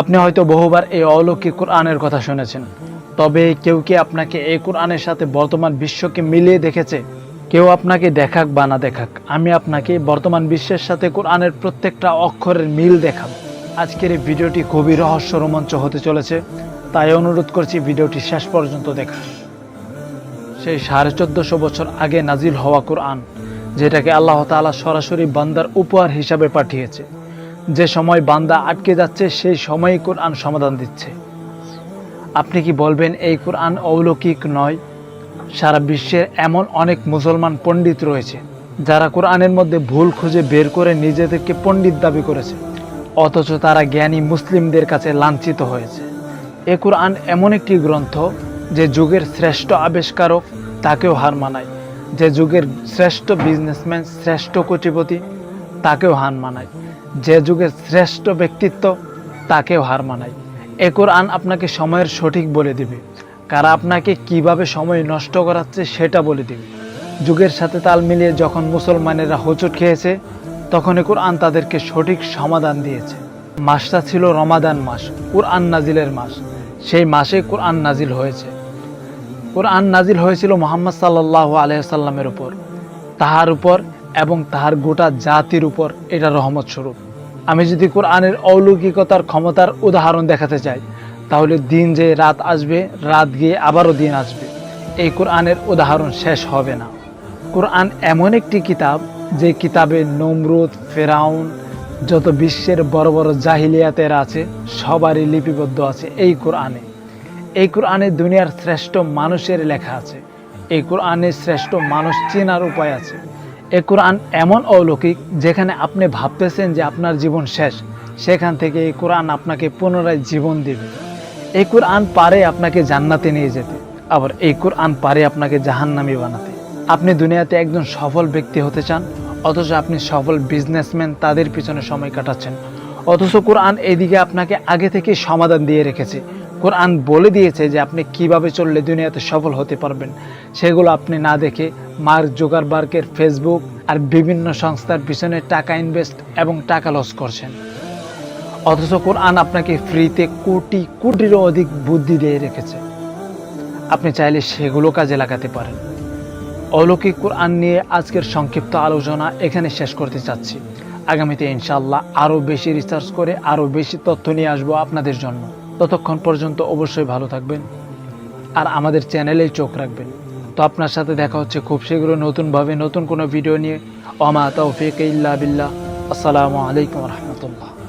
আপনি হয়তো বহুবার এই অলৌকিক কোরআনের কথা শুনেছেন। তবে কেউ কি আপনাকে এই কোরআনের সাথে বর্তমান বিশ্বকে মিলিয়ে দেখেছে? কেউ আপনাকে দেখাক বা না দেখাক, আমি আপনাকে বর্তমান বিশ্বের সাথে কোরআনের প্রত্যেকটা অক্ষরের মিল দেখাব। আজকের এই ভিডিওটি খুবই রহস্য রোমাঞ্চ হতে চলেছে, তাই অনুরোধ করছি ভিডিওটি শেষ পর্যন্ত দেখা সেই সাড়ে চোদ্দশো বছর আগে নাজিল হওয়া কোরআন, যেটাকে আল্লাহ তাআলা সরাসরি বান্দার উপহার হিসাবে পাঠিয়েছে। যে সময় বান্দা আটকে যাচ্ছে, সেই সময়ই কোরআন সমাধান দিচ্ছে। আপনি কি বলবেন, এই কোরআন অলৌকিক নয়? সারা বিশ্বের এমন অনেক মুসলমান পণ্ডিত রয়েছে, যারা কোরআনের মধ্যে ভুল খুঁজে বের করে নিজেদেরকে পণ্ডিত দাবি করেছে, অথচ তারা জ্ঞানী মুসলিমদের কাছে লাঞ্ছিত হয়েছে। এ কোরআন এমন একটি গ্রন্থ যে যুগের শ্রেষ্ঠ আবিষ্কারক তাকেও হার মানায়, যে যুগের শ্রেষ্ঠ বিজনেসম্যান শ্রেষ্ঠ কোটিপতি তাকেও হার মানায়। যে যুগের শ্রেষ্ঠ ব্যক্তিত্ব, তাকেও হার মানায়। এ কোরআন আপনাকে সময়ের সঠিক বলে দিবে। কারা আপনাকে কীভাবে সময় নষ্ট করাচ্ছে সেটা বলে দিবে। যুগের সাথে তাল মিলিয়ে যখন মুসলমানেরা হোঁচট খেয়েছে তখন কোরআন তাদেরকে সঠিক সমাধান দিয়েছে। মাসটা ছিল রমাদান মাস, কোরআন নাজিলের মাস। সেই মাসে কোরআন নাজিল হয়েছে। কোরআন নাজিল হয়েছিল মোহাম্মদ সাল্লাহ আলহামের উপর। তাহার উপর এবং তাহার গোটা জাতির উপর এটা রহমত স্বরূপ। আমি যদি কোরআনের অলৌকিকতার ক্ষমতার উদাহরণ দেখাতে চাই, তাহলে দিন যে রাত আসবে, রাত গিয়ে আবারও দিন আসবে। এই কোরআনের উদাহরণ শেষ হবে না। কোরআন এমন একটি কিতাব, যে কিতাবে নমরুদ, ফেরাউন, যত বিশ্বের বড় বড় জাহিলিয়াতের আছে, সবারই লিপিবদ্ধ আছে এই কোরআনে। এই কোরআনে দুনিয়ার শ্রেষ্ঠ মানুষের লেখা আছে। এই কোরআনে শ্রেষ্ঠ মানুষ চেনার উপায় আছে। এই কোরআন এমন অলৌকিক যেখানে আপনি ভাবতেছেন যে আপনার জীবন শেষ, সেখান থেকে এই কোরআন আপনাকে পুনরায় জীবন দেবে। এই কোরআন পারে আপনাকে জান্নাতে নিয়ে যেতে, আবার এই কোরআন পারে আপনাকে জাহান্নামি বানাতে। আপনি দুনিয়াতে একজন সফল ব্যক্তি হতে চান, অথচ আপনি সফল বিজনেসম্যান তাদের পিছনে সময় কাটাচ্ছেন। অথচ কোরআন এদিকে আপনাকে আগে থেকে সমাধান দিয়ে রেখেছে। কোরআন বলে দিয়েছে যে আপনি কীভাবে চললে দুনিয়াতে সফল হতে পারবেন, সেগুলো আপনি না দেখে মার্ক জোগারবার্গের ফেসবুক আর বিভিন্ন সংস্থার পিছনে টাকা ইনভেস্ট এবং টাকা লস করছেন। অথচ কোরআন আপনাকে ফ্রিতে কোটি কোটিরও অধিক বুদ্ধি দিয়ে রেখেছে। আপনি চাইলে সেগুলো কাজে লাগাতে পারেন। অলৌকিক কোরআন নিয়ে আজকের সংক্ষিপ্ত আলোচনা এখানে শেষ করতে চাচ্ছি। আগামীতে ইনশাল্লাহ আরও বেশি রিসার্চ করে আরও বেশি তথ্য নিয়ে আসব আপনাদের জন্য। ততক্ষণ পর্যন্ত অবশ্যই ভালো থাকবেন আর আমাদের চ্যানেলেই চোখ রাখবেন। তো আপনার সাথে দেখা হচ্ছে খুব শীঘ্র নতুনভাবে নতুন কোনো ভিডিও নিয়ে। অমা তৌফিক ইল্লা বিল্লাহ। আসসালামু আলাইকুম রহমতুল্লাহ।